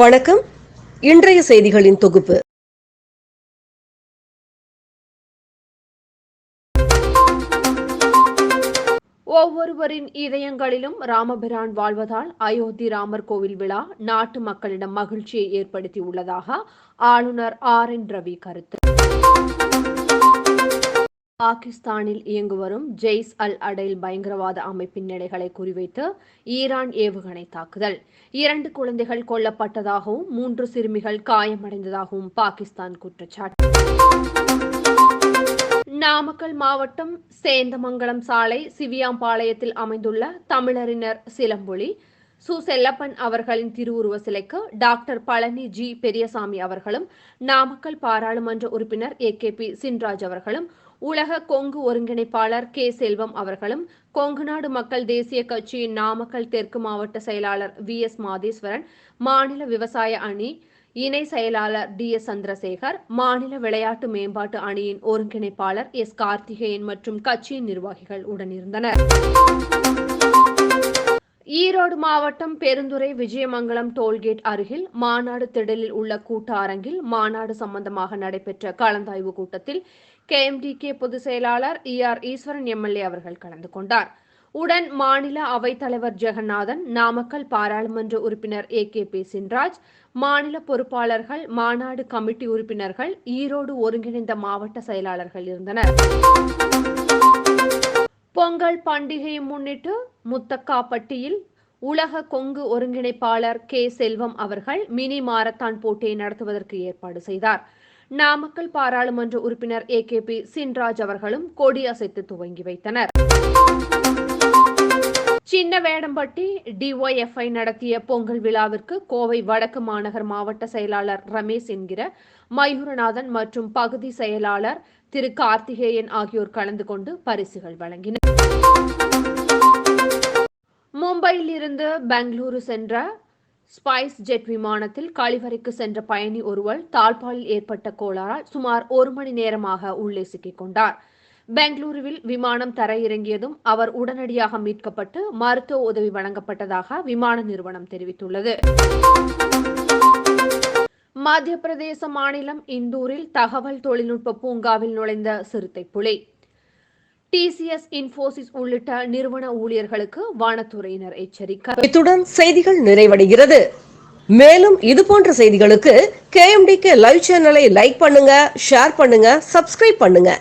வணக்கம். இன்றைய செய்திகளின் தொகுப்பு. ஒவ்வொருவரின் இதயங்களிலும் ராமபிரான் வாழ்வதால் அயோத்தி ராமர் கோவில் விழா நாட்டு மக்களிடம் மகிழ்ச்சியை ஏற்படுத்தியுள்ளதாக ஆளுநர் ஆர் என் ரவி கருத்து. பாகிஸ்தானில் இயங்கு வரும் ஜெய்ஸ் அல் அடைல் பயங்கரவாத அமைப்பின் நிலைகளை குறிவைத்து ஈரான் ஏவுகணை தாக்குதல். இரண்டு குழந்தைகள் கொல்லப்பட்டதாகவும் மூன்று சிறுமிகள் காயமடைந்ததாகவும் பாகிஸ்தான் குற்றச்சாட்டு. நாமக்கல் மாவட்டம் சேந்தமங்கலம் சாலை சிவியாம்பாளையத்தில் அமைந்துள்ள தமிழறிஞர் சிலம்பொலி சு. செல்லப்பன் அவர்களின் திருவுருவ சிலைக்கு டாக்டர் பழனி ஜி. பெரியசாமி அவர்களும் நாமக்கல் பாராளுமன்ற உறுப்பினர் ஏ. கே. பி. சின்ராஜ் அவர்களும் உலக கொங்கு ஒருங்கிணைப்பாளர் கே. செல்வம் அவர்களும் கொங்கு நாடு மக்கள் தேசிய கட்சியின் நாமக்கல் தெற்கு மாவட்ட செயலாளர் வி. எஸ். மாதேஸ்வரன் மாநில விவசாய அணி இணை செயலாளர் டி. எஸ். சந்திரசேகர் மாநில விளையாட்டு மேம்பாட்டு அணியின் ஒருங்கிணைப்பாளர் எஸ். கார்த்திகேயன் மற்றும் கட்சியின் நிர்வாகிகள் உடனிருந்தனர். ஈரோடு மாவட்டம் பெருந்துறை விஜயமங்கலம் டோல்கேட் அருகில் மாநாடு திடலில் உள்ள கூட்ட அரங்கில் மாநாடு சம்பந்தமாக நடைபெற்ற கலந்தாய்வு கூட்டத்தில் கேஎம்டிகே பொதுச் செயலாளர் இ ஆர் ஈஸ்வரன் எம்எல்ஏ அவர்கள் கலந்து கொண்டார். உடன் மாநில அவைத்தலைவர் ஜெகநாதன் நாமக்கல் பாராளுமன்ற உறுப்பினர் ஏ கே பி சின்ராஜ் மாநில பொறுப்பாளர்கள் மாநாடு கமிட்டி உறுப்பினர்கள் ஈரோடு ஒருங்கிணைந்த மாவட்ட செயலாளர்கள் இருந்தனர். பொங்கல் பண்டிகையை முன்னிட்டு முத்தக்காப்பட்டியில் உலக கொங்கு ஒருங்கிணைப்பாளர் கே. செல்வம் அவர்கள் மினி மாரத்தான் போட்டியை நடத்துவதற்கு ஏற்பாடு செய்தார். நாமக்கல் பாராளுமன்ற உறுப்பினர் ஏ. கே. பி. சின்ராஜ் அவர்களும் கொடியசைத்து துவங்கி வைத்தனர். சின்ன வேடம்பட்டி டிஒய்எஃப்ஐ நடத்திய பொங்கல் விழாவிற்கு கோவை வடக்கு மாநகர் மாவட்ட செயலாளர் ரமேஷ் என்கிற மயூரநாதன் மற்றும் பகுதி செயலாளர் திரு கார்த்திகேயன் ஆகியோர் கலந்து கொண்டு பரிசுகள் வழங்கினர். மும்பையில் இருந்து பெங்களூரு சென்ற ஸ்பைஸ் ஜெட் விமானத்தில் கழிவறைக்கு சென்ற பயணி ஒருவர் தாழ்பாலில் ஏற்பட்ட கோளாறால் சுமார் ஒரு மணி நேரமாக உள்ளே சிக்கிக் கொண்டார். பெங்களூருவில் விமானம் தரையிறங்கியதும் அவர் உடனடியாக மீட்கப்பட்டு மருத்துவ உதவி வழங்கப்பட்டதாக விமான நிறுவனம் தெரிவித்துள்ளது. மத்திய பிரதேச மாநிலம் இந்தூரில் தகவல் தொழில்நுட்ப பூங்காவில் நுழைந்த சிறுத்தை புலி. டிசிஎஸ் இன்போசிஸ் உள்ளிட்ட நிறுவன ஊழியர்களுக்கு வனத்துறையினர் எச்சரிக்கை. இத்துடன் செய்திகள் நிறைவடைகிறது. மேலும் இது போன்ற செய்திகளுக்கு கேஎம்டிகே லைவ் சேனலை லைக் பண்ணுங்க ஷேர் பண்ணுங்க சப்ஸ்கிரைப் பண்ணுங்க.